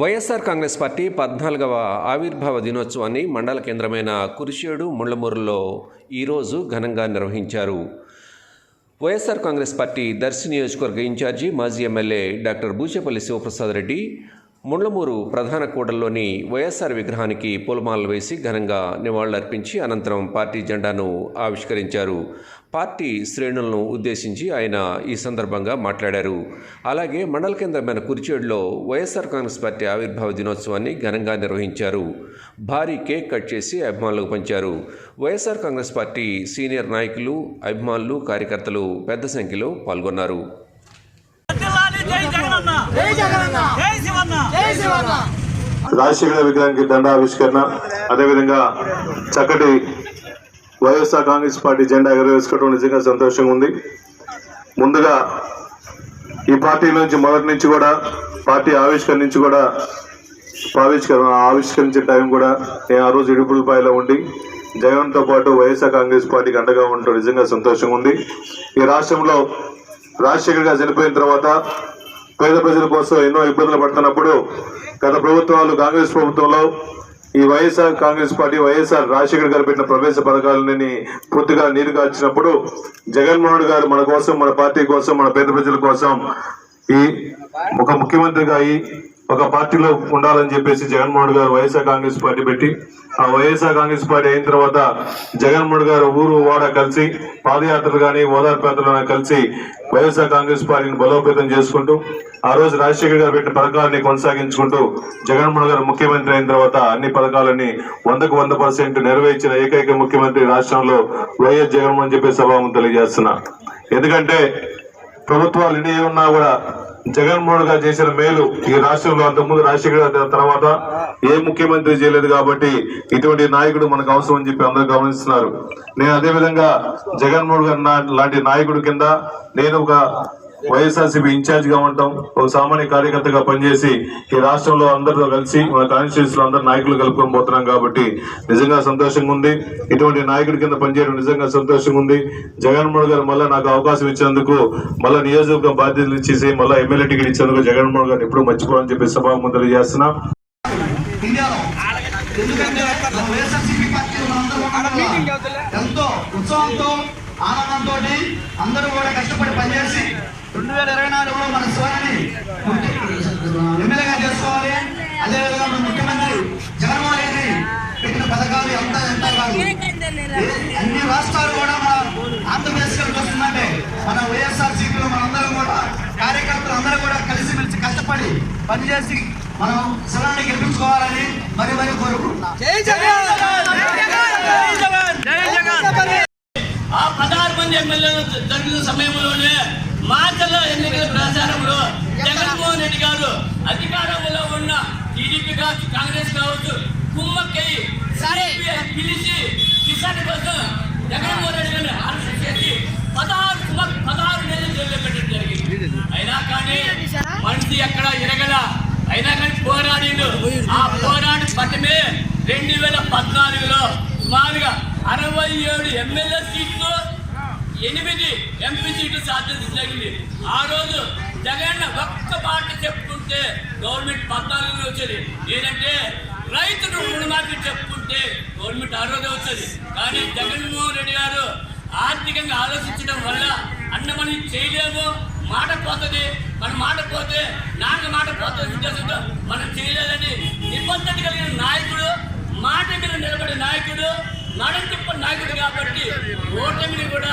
YSR Congress party పద్నాలుగవ ఆవిర్భావ దినోత్సవాన్ని మండల కేంద్రమైన కురిషేడు ముళ్ళమూరులో ఈరోజు ఘనంగా నిర్వహించారు. వైఎస్ఆర్ కాంగ్రెస్ పార్టీ దర్శి నియోజకవర్గ ఇన్ఛార్జి మాజీ ఎమ్మెల్యే డాక్టర్ బూచేపల్లి శివప్రసాద్ రెడ్డి ముళ్ళమూరు ప్రధాన కూడల్లోని వైఎస్ఆర్ విగ్రహానికి పూలమాలలు వేసి ఘనంగా నివాళులర్పించి అనంతరం పార్టీ జెండాను ఆవిష్కరించారు. పార్టీ శ్రేణులను ఉద్దేశించి ఆయన ఈ సందర్భంగా మాట్లాడారు. అలాగే మండల కేంద్రమైన కురిచేడులో వైఎస్ఆర్ కాంగ్రెస్ పార్టీ ఆవిర్భావ దినోత్సవాన్ని ఘనంగా నిర్వహించారు. భారీ కేక్ కట్ చేసి అభిమానులకు పంచారు. వైఎస్ఆర్ కాంగ్రెస్ పార్టీ సీనియర్ నాయకులు అభిమానులు కార్యకర్తలు పెద్ద సంఖ్యలో పాల్గొన్నారు. రాజశేఖర విగ్రహానికి దండావిష్కరణ అదేవిధంగా చక్కటి వైఎస్ఆర్ కాంగ్రెస్ పార్టీ జెండా ఎగరవేసుకోవడం నిజంగా సంతోషంగా ఉంది. ముందుగా ఈ పార్టీ నుంచి మొదటి నుంచి కూడా పార్టీ ఆవిష్కరణ నుంచి కూడా ఆవిష్కరణ ఆవిష్కరించే టైం కూడా నేను ఆ రోజు ఇడుపులపాయలో ఉండి జగన్తో పాటు వైఎస్ఆర్ కాంగ్రెస్ పార్టీకి అండగా ఉండటం నిజంగా సంతోషంగా ఉంది. ఈ రాష్ట్రంలో రాజశేఖర్ గారు చనిపోయిన తర్వాత పేద ప్రజల కోసం ఎన్నో ఇబ్బందులు పడుతున్నప్పుడు గత ప్రభుత్వాలు కాంగ్రెస్ ప్రభుత్వంలో ఈ వైఎస్ఆర్ కాంగ్రెస్ పార్టీ వైఎస్ఆర్ రాజశేఖర్ గారు పెట్టిన ప్రవేశ పథకాలని పూర్తిగా నీరు కాల్చినప్పుడు జగన్మోహన్ గారు మన కోసం మన పార్టీ కోసం మన పేద ప్రజల కోసం ఈ ఒక ముఖ్యమంత్రిగా అయి ఒక పార్టీలో ఉండాలని చెప్పేసి జగన్మోహన్ గారు వైఎస్ఆర్ కాంగ్రెస్ పార్టీ పెట్టి ఆ వైఎస్ఆర్ కాంగ్రెస్ పార్టీ అయిన తర్వాత జగన్మోహన్ గారు ఊరు వాడ కలిసి పాదయాత్రలు కానీ ఓదార్పు యాత్రలు కలిసి వైఎస్ఆర్ కాంగ్రెస్ పార్టీని బలోపేతం చేసుకుంటూ ఆ రోజు రాజశేఖర్ గారు పెట్టిన పథకాలని కొనసాగించుకుంటూ జగన్మోహన్ గారు ముఖ్యమంత్రి అయిన తర్వాత అన్ని పథకాలని వందకు వంద పర్సెంట్ నెరవేర్చిన ఏకైక ముఖ్యమంత్రి రాష్ట్రంలో వైఎస్ జగన్మోహన్ చెప్పే సభాము తెలియజేస్తున్నా. ఎందుకంటే ప్రభుత్వాలు ఎన్ని ఉన్నా కూడా జగన్మోహన్ గారు చేసిన మేలు ఈ రాష్ట్రంలో అంతకుముందు రాజశేఖర గారి తర్వాత ఏ ముఖ్యమంత్రి చేయలేదు కాబట్టి ఇటువంటి నాయకుడు మనకు అవసరం అని చెప్పి అందరూ గమనిస్తున్నారు. నేను అదే విధంగా జగన్మోహన్ గారు నా- లాంటి నాయకుడు కింద నేను ఒక వైఎస్ఆర్సీపీ ఇన్ఛార్జ్గా ఉంటాం. ఒక సామాన్య కార్యకర్తగా పనిచేసి ఈ రాష్ట్రంలో అందరితో కలిసి మన కాన్స్టిట్యూన్సీలో అందరు నాయకులు కలుపుకొని పోతున్నాం కాబట్టి నిజంగా సంతోషంగా ఉంది. ఇటువంటి నాయకుడి కింద పనిచేయడం నిజంగా సంతోషంగా ఉంది. జగన్మోహన్ గారు మళ్ళీ నాకు అవకాశం ఇచ్చినందుకు మళ్ళీ నియోజకవర్గం బాధ్యతలు ఇచ్చేసి మళ్ళీ ఎమ్మెల్యే టికెట్ ఇచ్చినందుకు జగన్మోహన్ గారు ఎప్పుడు మర్చిపోవాలని చెప్పి సభా ముందర చేస్తున్నా ఇండియాలో ఎందుకంటే మన వైఎస్ఆర్సీపీ పార్టీ మనందరం కూడా ఎంతో ఉత్సాహంతో ఆనందంతో అందరూ కూడా కష్టపడి పనిచేసి రెండు వేల ఇరవై నాలుగులో మన స్వరాన్ని ఎమ్మెల్యేగా చేసుకోవాలి. అదేవిధంగా మన ముఖ్యమంత్రి జగన్మోహన్ రెడ్డి పెట్టిన పథకాలు ఎంత ఎంత కాదు. అన్ని రాష్ట్రాలు కూడా మన ఆంధ్రప్రదేశ్ వస్తుందంటే మన వైఎస్ఆర్ సీపీలో మనందరం కూడా కార్యకర్తలు అందరూ కూడా కలిసిమెలిసి కష్టపడి పనిచేసి మనం శిలాన్ని గెలిపించుకోవాలని మరి మరి కోరుకుంటున్నాం జై జగన్ జై జగన్ జై జగన్ ఆ ఎమ్మెల్యేలు జరిగిన సమయంలోనే మార్చిలో ఎన్నికల ప్రచారంలో జగన్మోహన్ రెడ్డి గారు అధికారంలో ఉన్న టీడీపీ కావచ్చు కాంగ్రెస్ కావచ్చు కుమ్మక్కై సరే. పిలిచి కిసాన్ కోసం జగన్మోహన్ రెడ్డి గారిని అరెస్ట్ చేసి పదహారు పదహారు నెలలు జైల్లో పెట్టడం జరిగింది. అయినా కానీ మనిషి ఎక్కడ ఎరగల. అయినా కానీ పోరాడిండు ఆ పోరాడి పట్టమే రెండు వేల పద్నాలుగులో సుమారుగా అరవై ఏడు ఎమ్మెల్యే సీట్లు ఎనిమిది ఎంపీ సీట్లు సాధించడం జరిగింది. ఆ రోజు జగన్ ఒక్క మాట చెప్పుకుంటే గవర్నమెంట్ పద్నాలుగులో వచ్చేది. ఏంటంటే రైతులు రుణమాఫీ చెప్పుకుంటే గవర్నమెంట్ ఆ రోజే వచ్చేది. కానీ జగన్మోహన్ రెడ్డి గారు ఆర్థికంగా ఆలోచించడం వల్ల అన్న మనం చేయలేము మాట పోతుంది. మన మాట పోతే నాన్న మాట పోతుంది ఉద్దేశంతో మనం చేయలేదని నిబద్ధత కలిగిన నాయకుడు మాట మీద నిలబడే నాయకుడు నడంతిప్ప నాయకుడు కాబట్టి ఓటమిని కూడా